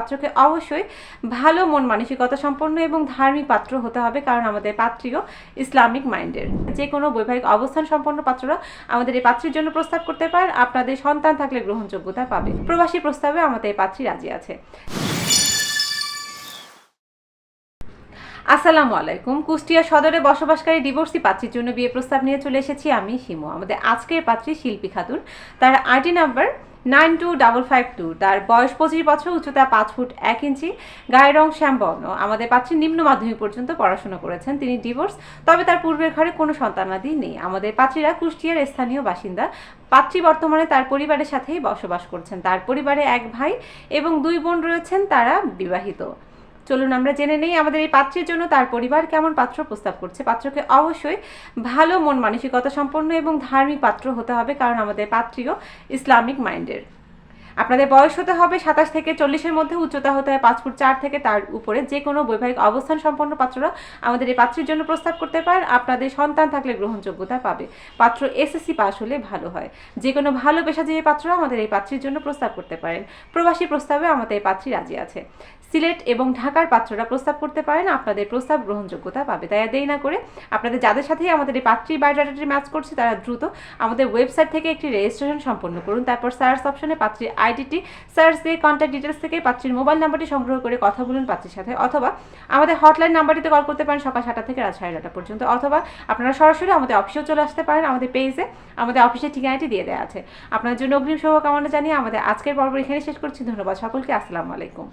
পাত্রকে অবশ্যই ভালো মন, মানসিকতা সম্পন্ন এবং ধার্মিক পাত্র হতে হবে, কারণ আমাদের পাত্রীও ইসলামিক মাইন্ডের। যে কোনো বৈবাহিক অবস্থান সম্পন্ন পাত্ররা আমাদের এই পাত্রীর জন্য প্রস্তাব করতে পারেন আপনাদের সন্তান থাকলে গ্রহণযোগ্যতা পাবে। প্রবাসী প্রস্তাবে আমাদের এই পাত্রী রাজি আছে। আসসালামু আলাইকুম। কুষ্টিয়া সদরে বসবাসকারী ডিভোর্সি পাত্রীর জন্য বিয়ে প্রস্তাব নিয়ে চলে এসেছি আমি, শিমু। আমাদের আজকের পাত্রী শিল্পী খাতুন। তার ID number nine two double five two. তার বয়স পঁচিশ বছর, উচ্চতা পাঁচ ফুট এক ইঞ্চি, গায়ের রং শ্যামবর্ণ। আমাদের পাত্রী নিম্ন মাধ্যমিক পর্যন্ত পড়াশোনা করেছেন। তিনি ডিভোর্স, তবে তার পূর্বের ঘরে কোনো সন্তানাদি নেই। আমাদের পাত্রীরা কুষ্টিয়ার স্থানীয় বাসিন্দা। পাত্রী বর্তমানে তার পরিবারের সাথেই বসবাস করছেন। তার পরিবারে এক ভাই এবং দুই বোন রয়েছেন। তারা বিবাহিত। চলুন আমরা জেনে নেই আমাদের এই পাত্রের জন্য তার পরিবার কেমন পাত্র প্রস্তাব করছে। পাত্রকে অবশ্যই ভালো মন, মানসিকতা সম্পন্ন এবং ধার্মিক পাত্র হতে হবে কারণ আমাদের পাত্রীও ইসলামিক মাইন্ডের। আপনাদের বয়স হতে হবে সাতাশ থেকে চল্লিশের মধ্যে, উচ্চতা হতে হয় পাঁচ ফুট চার থেকে তার উপরে। যে কোনো বৈবাহিক অবস্থান সম্পন্ন পাত্ররা আমাদের এই পাত্রের জন্য প্রস্তাব করতে পারেন আপনাদের সন্তান থাকলে গ্রহণযোগ্যতা পাবে। পাত্র এসএসসি পাস হলে ভালো হয়। যে কোনো ভালো পেশাজীবী পাত্ররা আমাদের এই পাত্রের জন্য প্রস্তাব করতে পারেন। প্রবাসী প্রস্তাবে আমাদের এই পাত্রী রাজি আছে। সিলেট এবং ঢাকার পাত্ররা প্রস্তাব করতে পারেন, আপনাদের প্রস্তাব গ্রহণযোগ্যতা পাবে। তাই দেরি না করে আপনাদের যাদের সাথেই আমাদের এই পাত্রী বায়োডাটাটি ম্যাচ করছে, তারা দ্রুত আমাদের ওয়েবসাইট থেকে একটি রেজিস্ট্রেশন সম্পন্ন করুন। তারপর সার্চ অপশনে পাত্রীর আইডিটি, সার্চ দিয়ে কন্ট্যাক্ট ডিটেলস থেকে পাত্রীর মোবাইল নাম্বারটি সংগ্রহ করে কথা বলুন পাত্রীর সাথে। অথবা আমাদের হটলাইন নাম্বারটিতে কল করতে পারেন সকাল সাতটা থেকে রাত সাড়ে নটা পর্যন্ত। অথবা আপনারা সরাসরি আমাদের অফিসেও চলে আসতে পারেন, আমাদের পেজে আমাদের অফিসের ঠিকানাটি দিয়ে দেওয়া আছে। আপনার জন্য অগ্রিম শুভকামনা জানিয়ে আমাদের আজকের পর্ব এখানে শেষ করছি। ধন্যবাদ সকলকে, আসসালামু আলাইকুম।